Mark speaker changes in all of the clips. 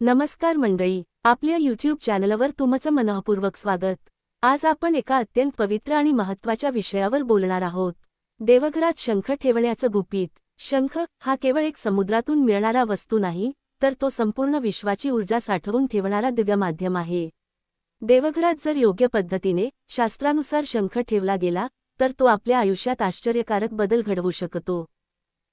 Speaker 1: नमस्कार मंडळी आपल्या यूट्यूब चॅनलवर तुमचं मनःपूर्वक स्वागत. आज आपण एका अत्यंत पवित्र आणि महत्त्वाच्या विषयावर बोलणार आहोत. देवघरात शंख ठेवण्याचं गुपित. शंख हा केवळ एक समुद्रातून मिळणारा वस्तू नाही तर तो संपूर्ण विश्वाची ऊर्जा साठवून ठेवणारा दिव्य माध्यम आहे. देवघरात जर योग्य पद्धतीने शास्त्रानुसार शंख ठेवला गेला तर तो आपल्या आयुष्यात आश्चर्यकारक बदल घडवू शकतो.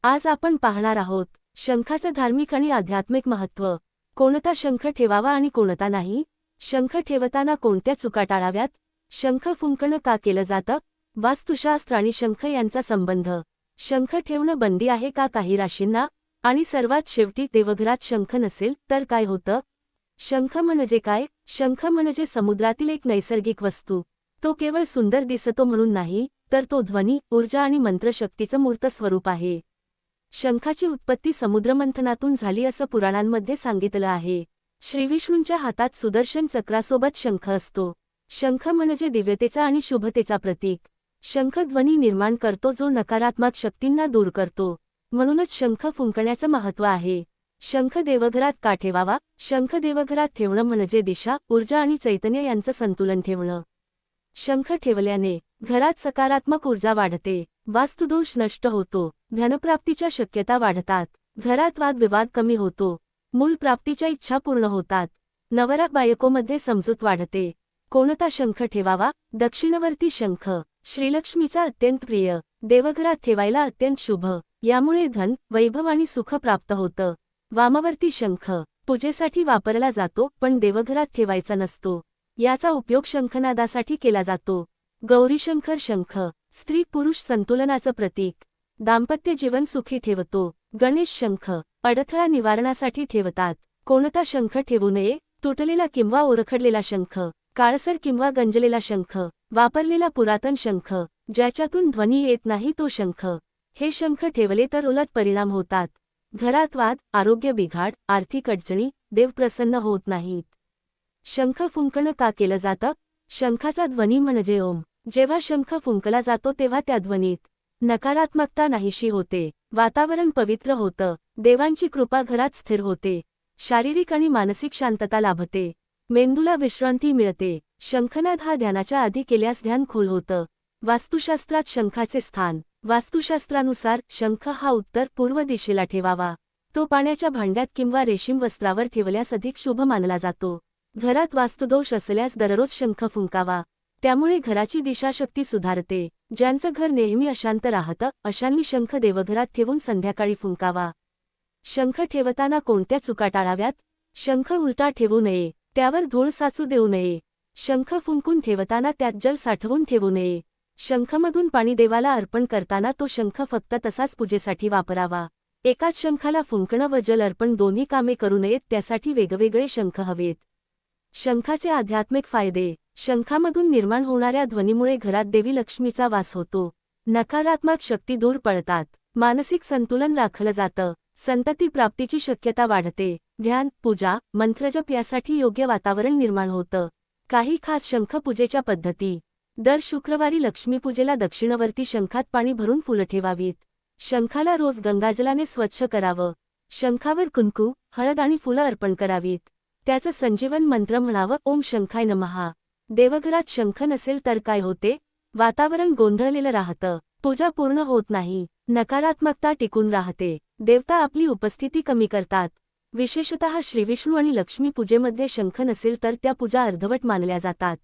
Speaker 1: आज आपण पाहणार आहोत शंखाचं धार्मिक आणि आध्यात्मिक महत्त्व. कोणता शंख ठेवावा आणि कोणता नाही? शंख ठेवताना कोणत्या चुका टाळाव्यात? शंख फुंकणं का केलं जातं? वास्तुशास्त्र आणि शंख यांचा संबंध. शंख ठेवणं बंदी आहे का काही राशींना? आणि सर्वात शेवटी देवघरात शंख नसेल तर काय होतं? शंख म्हणजे काय? शंख म्हणजे समुद्रातील एक नैसर्गिक वस्तू. तो केवळ सुंदर दिसतो म्हणून नाही तर तो ध्वनी ऊर्जा आणि मंत्रशक्तीचं मूर्त स्वरूप आहे. शंखाची उत्पत्ती समुद्रमंथनातून झाली असं पुराणांमध्ये सांगितलं आहे. श्रीविष्णूंच्या हातात सुदर्शन चक्रासोबत शंख असतो. शंख म्हणजे दिव्यतेचा आणि शुभतेचा प्रतीक. शंख ध्वनी निर्माण करतो जो नकारात्मक शक्तींना दूर करतो. म्हणूनच शंख फुंकण्याचं महत्त्व आहे. शंख देवघरात का ठेवावा? शंख देवघरात ठेवणं म्हणजे दिशा ऊर्जा आणि चैतन्य यांचं संतुलन ठेवणं. शंख ठेवल्याने घरात सकारात्मक ऊर्जा वाढते. वास्तुदोष नष्ट होतो. धनप्राप्तीच्या शक्यता वाढतात. घरात वादविवाद कमी होतो. मूलप्राप्तीच्या इच्छा पूर्ण होतात. नवरा बायकोमध्ये समजूत वाढते. कोणता शंख ठेवावा? दक्षिणवर्ती शंख. श्रीलक्ष्मीचा अत्यंत प्रिय. देवघरात ठेवायला अत्यंत शुभ. यामुळे धन वैभव आणि सुख प्राप्त होतं. वामवर्ती शंख. पूजेसाठी वापरला जातो पण देवघरात ठेवायचा नसतो. याचा उपयोग शंखनादासाठी केला जातो. गौरीशंकर शंख. स्त्री पुरुष संतुलनाचं प्रतीक. दाम्पत्य जीवन सुखी ठेवतो. गणेश शंख अडथळा निवारणासाठी ठेवतात. कोणता शंख ठेवू नये? तुटलेला किंवा ओरखडलेला शंख काळसर किंवा गंजलेला शंख वापरलेला पुरातन शंख ज्याच्यातून ध्वनी येत नाही तो शंख. हे शंख ठेवले तर उलट परिणाम होतात. घरात वाद आरोग्य बिघाड आर्थिक अडचणी देव प्रसन्न होत नाहीत. शंख फुंकणं का केलं जातं? शंखाचा ध्वनी म्हणजे ओम. जेव्हा शंख फुंकला जातो तेव्हा त्या ध्वनीत नकारात्मकता नाहीशी होते. वातावरण पवित्र होतं. देवांची कृपा घरात स्थिर होते. शारीरिक आणि मानसिक शांतता लाभते. मेंदूला विश्रांती मिळते. शंखनाद हा ध्यानाच्या आधी केल्यास ध्यान खोल होतं. वास्तुशास्त्रात शंखाचे स्थान. वास्तुशास्त्रानुसार शंख हा उत्तर पूर्व दिशेला ठेवावा. तो पाण्याच्या भांड्यात किंवा रेशीम वस्त्रावर ठेवल्यास अधिक शुभ मानला जातो. घरात वास्तुदोष असल्यास दररोज शंख फुंकावा. त्यामुळे घराची दिशाशक्ती सुधारते. ज्यांचं घर नेहमी अशांत राहतं अशांनी शंख देवघरात ठेवून संध्याकाळी फुंकावा. शंख ठेवताना कोणत्या चुका टाळाव्यात? शंख उलटा ठेवू नये त्यावर धूळ साचू देऊ नये. शंख फुंकून ठेवताना त्यात जल साठवून ठेवू नये. शंखमधून पाणी देवाला अर्पण करताना तो शंख फक्त तसाच पूजेसाठी वापरावा. एकाच शंखाला फुंकणं व जल अर्पण दोन्ही कामे करू नयेत त्यासाठी वेगवेगळे शंख हवेत. शंखाचे आध्यात्मिक फायदे शंखामधून निर्माण होणाऱ्या ध्वनीमुळे घरात देवी लक्ष्मीचा वास होतो. नकारात्मक शक्ती दूर पळतात मानसिक संतुलन राखलं जातं. संतती प्राप्तीची शक्यता वाढते. ध्यान पूजा मंत्रजप यासाठी योग्य वातावरण निर्माण होतं. काही खास शंख पूजेच्या पद्धती. दर शुक्रवारी लक्ष्मीपूजेला दक्षिणवर्ती शंखात पाणी भरून फुलं ठेवावीत. शंखाला रोज गंगाजलाने स्वच्छ करावं. शंखावर कुंकू हळद आणि फुलं अर्पण करावीत. त्याचं संजीवन मंत्र म्हणावं ओम शंखाय नमहा देवघरात शंख नसेल तर काय होते? वातावरण गोंधळलेलं राहतं. पूजा पूर्ण होत नाही. नकारात्मकता टिकून राहते. देवता आपली उपस्थिती कमी करतात. विशेषतः श्रीविष्णू आणि लक्ष्मी पूजेमध्ये शंख नसेल तर त्या पूजा अर्धवट मानल्या जातात.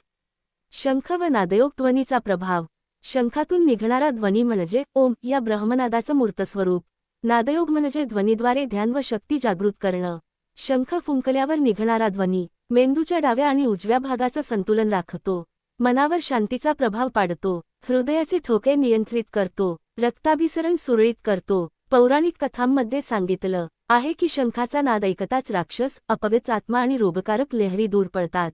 Speaker 1: शंख व नादयोग ध्वनीचा प्रभाव. शंखातून निघणारा ध्वनी म्हणजे ओम या ब्रह्मनादाचं मूर्तस्वरूप. नादयोग म्हणजे ध्वनीद्वारे ध्यान व शक्ती जागृत करणं. शंख फुंकल्यावर निघणारा ध्वनी. मेंदूच्या डाव्या आणि उजव्या भागाचं संतुलन राखतो. मनावर शांतीचा प्रभाव पाडतो. हृदयाचे ठोके नियंत्रित करतो. रक्ताभिसरण सुरळीत करतो. पौराणिक कथांमध्ये सांगितलं आहे की शंखाचा नाद ऐकताच राक्षस अपवित्र आत्मा आणि रोगकारक लहरी दूर पडतात.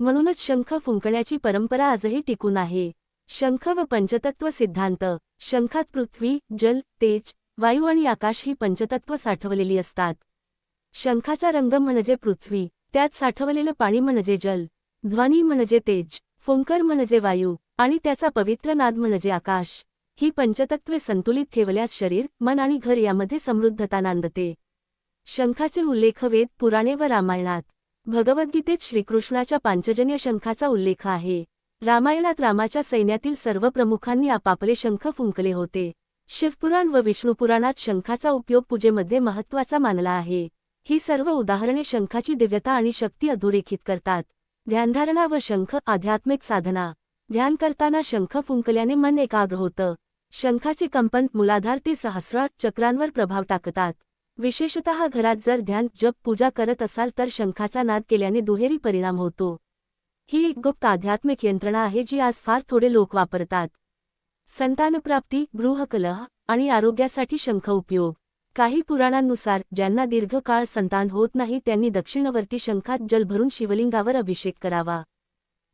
Speaker 1: म्हणूनच शंख फुंकण्याची परंपरा आजही टिकून आहे. शंख व पंचतत्व सिद्धांत. शंखात पृथ्वी जल तेज वायू आणि आकाश ही पंचतत्व साठवलेली असतात. शंखाचा रंग म्हणजे पृथ्वी. त्यात साठवलेलं पाणी म्हणजे जल ध्वनी म्हणजे तेज फुंकर म्हणजे वायू आणि त्याचा पवित्र नाद म्हणजे आकाश. ही पंचतत्वे संतुलित ठेवल्यास शरीर मन आणि घर यामध्ये समृद्धता नांदते. शंखाचे उल्लेख वेद पुराणे व रामायणात. भगवद्गीतेत श्रीकृष्णाच्या पांचजन्य शंखाचा उल्लेख आहे. रामायणात रामाच्या सैन्यातील सर्व प्रमुखांनी आपापले शंख फुंकले होते. शिवपुराण व विष्णुपुराणात शंखाचा उपयोग पूजेमध्ये महत्त्वाचा मानला आहे. ही सर्व उदाहरणे शंखाची दिव्यता आणि शक्ती अधोरेखित करतात. ध्यानधारणा व शंख आध्यात्मिक साधना. ध्यान करताना शंख फुंकल्याने मन एकाग्र होतं. शंखाचे कंपन मुलाधार ते सहस्रार चक्रांवर प्रभाव टाकतात. विशेषतः घरात जर ध्यान जप पूजा करत असाल तर शंखाचा नाद केल्याने दुहेरी परिणाम होतो. ही एक गुप्त आध्यात्मिक यंत्रणा आहे जी आज फार थोडे लोक वापरतात. संतानप्राप्ती गृहकलह आणि आरोग्यासाठी शंख उपयोग. काही पुराणांनुसार ज्यांना दीर्घकाळ संतान होत नाही त्यांनी दक्षिणवर्ती शंखात जल भरून शिवलिंगावर अभिषेक करावा.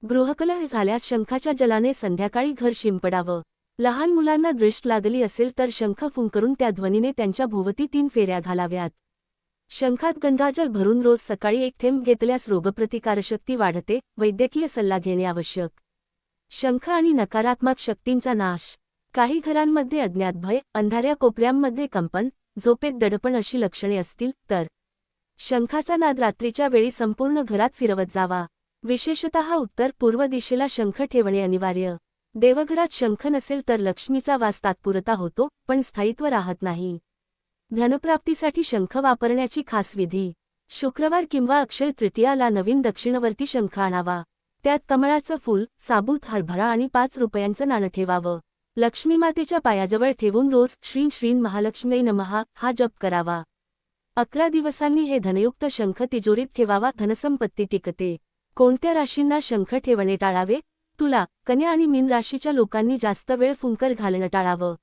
Speaker 1: गृहकलह झाल्यास शंखाच्या जलाने संध्याकाळी घर शिंपडावं. लहान मुलांना दृष्ट लागली असेल तर शंख फुंकरून त्या ध्वनीने त्यांच्या भोवती तीन फेऱ्या घालाव्यात. शंखात गंगाजल भरून रोज सकाळी एक थेंब घेतल्यास रोगप्रतिकारशक्ती वाढते वैद्यकीय सल्ला घेणे आवश्यक. शंख आणि नकारात्मक शक्तींचा नाश. काही घरांमध्ये अज्ञात भय अंधाऱ्या कोपऱ्यांमध्ये कंपन झोपेत दडपण अशी लक्षणे असतील तर शंखाचा नाद रात्रीच्या वेळी संपूर्ण घरात फिरवत जावा. विशेषतः उत्तर पूर्व दिशेला शंख ठेवणे अनिवार्य. देवघरात शंख नसेल तर लक्ष्मीचा वास तात्पुरता होतो पण स्थायित्व राहत नाही. धनप्राप्तीसाठी शंख वापरण्याची खास विधी. शुक्रवार किंवा अक्षय तृतीयाला नवीन दक्षिणवर्ती शंख आणावा. त्यात कमळाचं फूल साबूत हरभरा आणि पाच रुपयांचं नाणं ठेवावं. लक्ष्मीमातेच्या पायाजवळ ठेवून रोज श्रीं श्रीं महालक्ष्मी नमहा हा जप करावा. अकरा दिवसांनी हे धनयुक्त शंख तिजोरीत ठेवावा धनसंपत्ती टिकते. कोणत्या राशींना शंख ठेवणे टाळावे? तुला कन्या आणि मीन राशीच्या लोकांनी जास्त वेळ फुंकर घालणं टाळावं.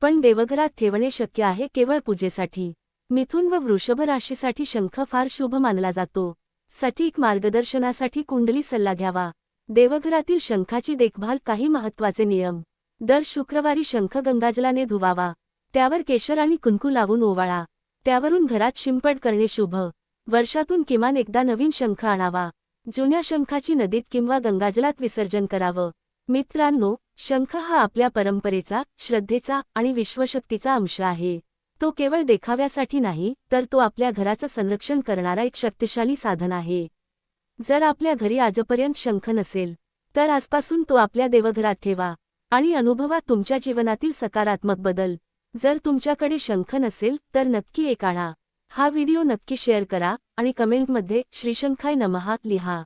Speaker 1: पण देवघरात ठेवणे शक्य आहे केवळ पूजेसाठी. मिथुन व वृषभ राशीसाठी शंख फार शुभ मानला जातो. सटीक मार्गदर्शनासाठी कुंडली सल्ला घ्यावा. देवघरातील शंखाची देखभाल काही महत्त्वाचे नियम. दर शुक्रवारी शंख गंगाजलाने धुवावा. त्यावर केशर आणि कुंकू लावून ओवाळा. त्यावरून घरात शिंपड करणे शुभ. वर्षातून किमान एकदा नवीन शंख आणावा. जुन्या शंखाची नदीत किंवा गंगाजलात विसर्जन करावं. मित्रांनो शंख हा आपल्या परंपरेचा श्रद्धेचा आणि विश्वशक्तीचा अंश आहे. तो केवळ देखाव्यासाठी नाही तर तो आपल्या घराचं संरक्षण करणारा एक शक्तिशाली साधन आहे. जर आपल्या घरी आजपर्यंत शंख नसेल तर आजपासून तो आपल्या देवघरात ठेवा. आणि अनुभवा तुमच्या जीवनातील सकारात्मक बदल. जर तुमच्याकडे शंख नसेल तर नक्की एक आणा हा व्हिडिओ नक्की शेअर करा आणि कमेंटमध्ये श्रीशंखाय नमहा लिहा.